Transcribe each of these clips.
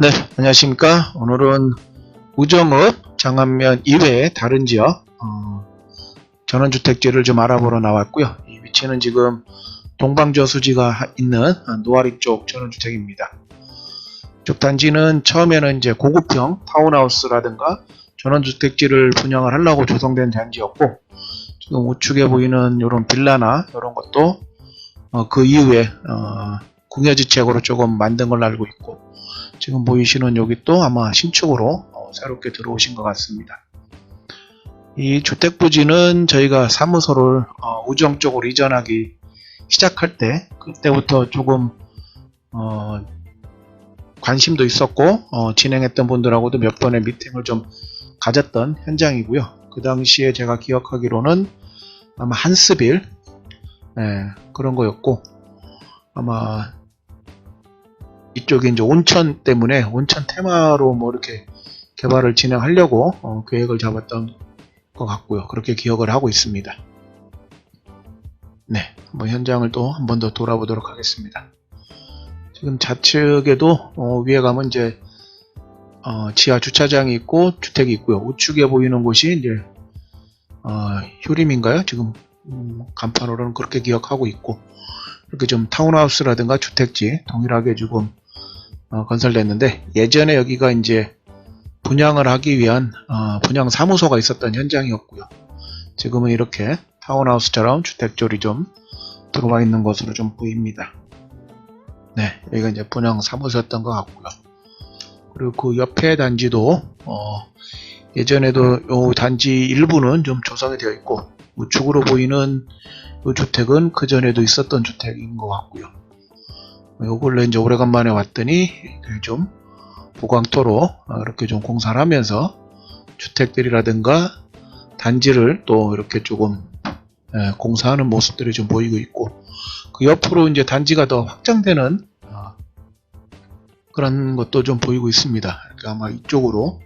네, 안녕하십니까. 오늘은 우정읍 장안면 이외의 다른 지역 어, 전원주택지를 좀 알아보러 나왔고요. 이 위치는 지금 동방저 수지가 하- 있는 노아리 쪽 전원주택입니다. 이쪽 단지는 처음에는 이제 고급형 타운하우스라든가 전원주택지를 분양을 하려고 조성된 단지였고 지금 우측에 보이는 이런 빌라나 이런 것도 어, 그 이후에 어, 궁여지책으로 조금 만든 걸로 알고 있고 지금 보이시는 여기 또 아마 신축으로 어, 새롭게 들어오신 것 같습니다. 이 주택 부지는 저희가 사무소를 어, 우정 쪽으로 이전하기 시작할 때 그때부터 조금 어, 관심도 있었고 어, 진행했던 분들하고도 몇 번의 미팅을 좀 가졌던 현장이고요. 그 당시에 제가 기억하기로는 아마 한스빌 예, 그런 거였고 아마 이쪽에 이제 온천 때문에 온천 테마로 뭐 이렇게 개발을 진행하려고 어, 계획을 잡았던 것 같고요. 그렇게 기억을 하고 있습니다. 네, 한번 현장을 또 한 번 더 돌아보도록 하겠습니다. 지금 좌측에도 어, 위에 가면 이제 어, 지하 주차장이 있고 주택이 있고요. 우측에 보이는 곳이 이제 어, 효림인가요? 지금 음, 간판으로는 그렇게 기억하고 있고 이렇게 좀 타운하우스라든가 주택지 동일하게 조금 어, 건설됐는데 예전에 여기가 이제 분양을 하기 위한 어, 분양 사무소가 있었던 현장이었고요. 지금은 이렇게 타운하우스처럼 주택졸이 좀 들어와 있는 것으로 좀 보입니다. 네, 여기가 이제 분양 사무소였던 것 같고요. 그리고 그 옆에 단지도 어, 예전에도 요 단지 일부는 좀 조성이 되어 있고 우측으로 보이는 이 주택은 그 전에도 있었던 주택인 것 같고요. 요걸로 이제 오래간만에 왔더니 좀 보강토로 어, 이렇게 좀 공사를 하면서 주택들이라든가 단지를 또 이렇게 조금 예, 공사하는 모습들이 좀 보이고 있고 그 옆으로 이제 단지가 더 확장되는 어, 그런 것도 좀 보이고 있습니다. 그러니까 아마 이쪽으로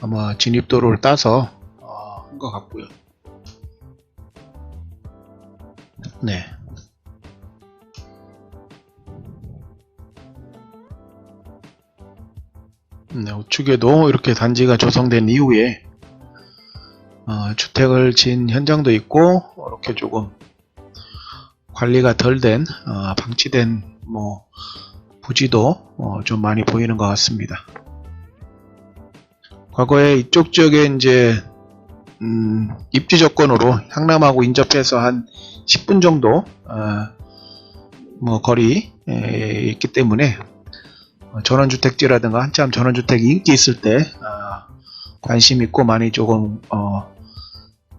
아마 진입도로를 따서 어, 한것 같고요. 네. 네, 우측에도 이렇게 단지가 조성된 이후에 어, 주택을 지은 현장도 있고 이렇게 조금 관리가 덜된 어, 방치된 뭐 부지도 어, 좀 많이 보이는 것 같습니다. 과거에 이쪽 지역에 이제 음, 입지 조건으로 향남하고 인접해서 한 10분 정도 어, 뭐 거리 에, 있기 때문에 어, 전원주택지라든가 한참 전원주택이 인기 있을 때 어, 관심 있고 많이 조금 어,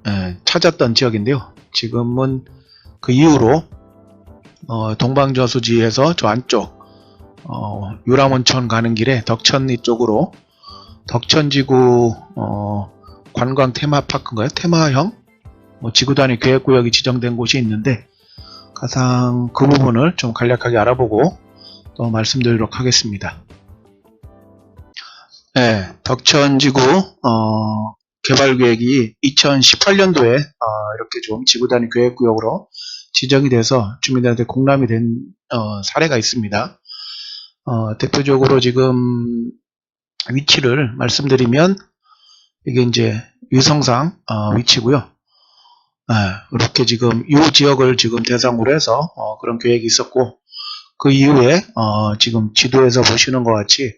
에, 찾았던 지역인데요. 지금은 그 이후로 어, 동방저수지에서 저 안쪽 어, 유람원천 가는 길에 덕천 이쪽으로 덕천지구 어, 관광 테마파크인가요? 테마형 뭐 지구 단위 계획구역이 지정된 곳이 있는데 가상 그 부분을 좀 간략하게 알아보고 또 말씀드리도록 하겠습니다. 네, 덕천지구 어, 개발 계획이 2018년도에 이렇게 좀 지구 단위 계획 구역으로 지정이 돼서 주민들한테 공람이 된 어, 사례가 있습니다. 어, 대표적으로 지금 위치를 말씀드리면 이게 이제 위성상 어, 위치고요. 네, 이렇게 지금 이 지역을 지금 대상으로 해서 어, 그런 계획이 있었고 그 이후에 어, 지금 지도에서 보시는 것 같이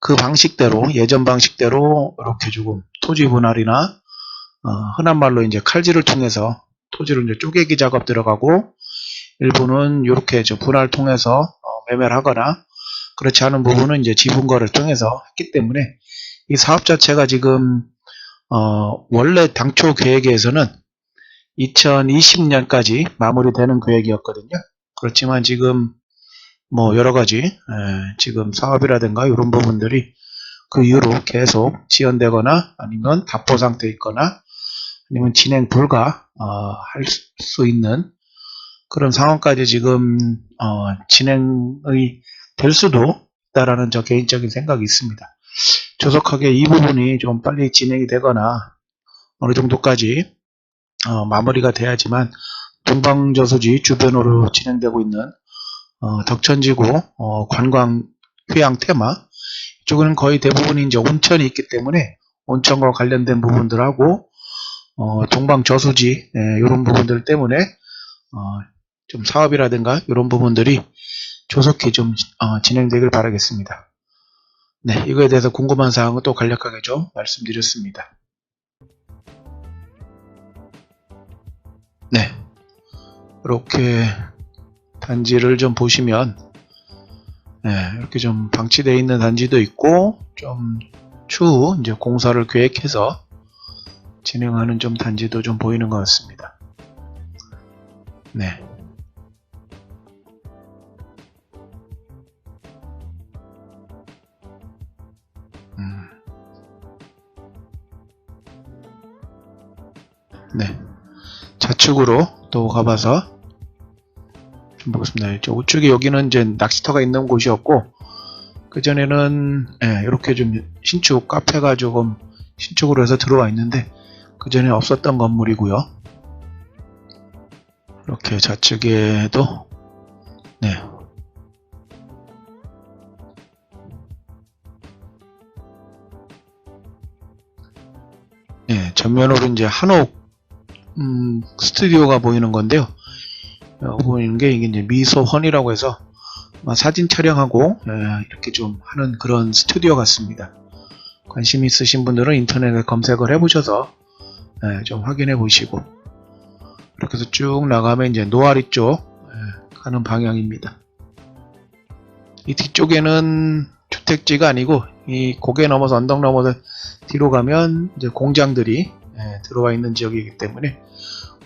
그 방식대로 예전 방식대로 이렇게 조금 토지 분할이나 어, 흔한 말로 이제 칼질을 통해서 토지를 이제 쪼개기 작업 들어가고 일부는 이렇게 저 분할 통해서 어, 매매를 하거나 그렇지 않은 부분은 이제 지분거래를 통해서 했기 때문에 이 사업 자체가 지금 어, 원래 당초 계획에서는 2020년까지 마무리되는 계획이었거든요. 그렇지만 지금 뭐 여러 가지 에, 지금 사업이라든가 이런 부분들이 그 이후로 계속 지연되거나 아니면 답보 상태에 있거나 아니면 진행 불가 어, 할수 있는 그런 상황까지 지금 어, 진행이 될 수도 있다라는 저 개인적인 생각이 있습니다. 조속하게 이 부분이 좀 빨리 진행이 되거나 어느 정도까지 어, 마무리가 돼야지만 동방저수지 주변으로 진행되고 있는 어, 덕천지구 어, 관광 휴양 테마 이쪽은 거의 대부분이 이제 온천이 있기 때문에 온천과 관련된 부분들하고 어, 동방 저수지 이런 부분들 때문에 어, 좀 사업이라든가 이런 부분들이 조속히 좀 어, 진행되길 바라겠습니다. 네, 이거에 대해서 궁금한 사항은 또 간략하게 좀 말씀드렸습니다. 네, 이렇게 단지를 좀 보시면 네, 이렇게 좀 방치되어 있는 단지도 있고 좀 추후 이제 공사를 계획해서 진행하는 좀 단지도 좀 보이는 것 같습니다. 네. 음. 네. 좌측으로 또 가봐서 좀 보겠습니다. 저 우측에 여기는 이제 낚시터가 있는 곳이었고 그 전에는 예, 이렇게 좀 신축 카페가 조금 신축으로 해서 들어와 있는데 그 전에 없었던 건물이고요. 이렇게 좌측에도 네. 네, 전면으로 이제 한옥 음, 스튜디오가 보이는 건데요. 어, 보이는 게 이게 이제 미소헌이라고 해서 아마 사진 촬영하고 예, 이렇게 좀 하는 그런 스튜디오 같습니다. 관심 있으신 분들은 인터넷에 검색을 해보셔서 예, 좀 확인해 보시고 이렇게 해서 쭉 나가면 이제 노아리 쪽 예, 가는 방향입니다. 이 뒤쪽에는 주택지가 아니고 이 고개 넘어서 언덕 넘어서 뒤로 가면 이제 공장들이 예, 들어와 있는 지역이기 때문에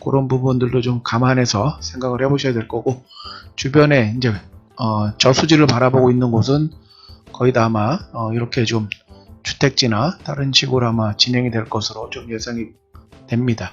그런 부분들도 좀 감안해서 생각을 해보셔야 될 거고 주변에 이제 어, 저수지를 바라보고 있는 곳은 거의 다 아마 어, 이렇게 좀 주택지나 다른 식으로 아마 진행이 될 것으로 좀 예상이 됩니다.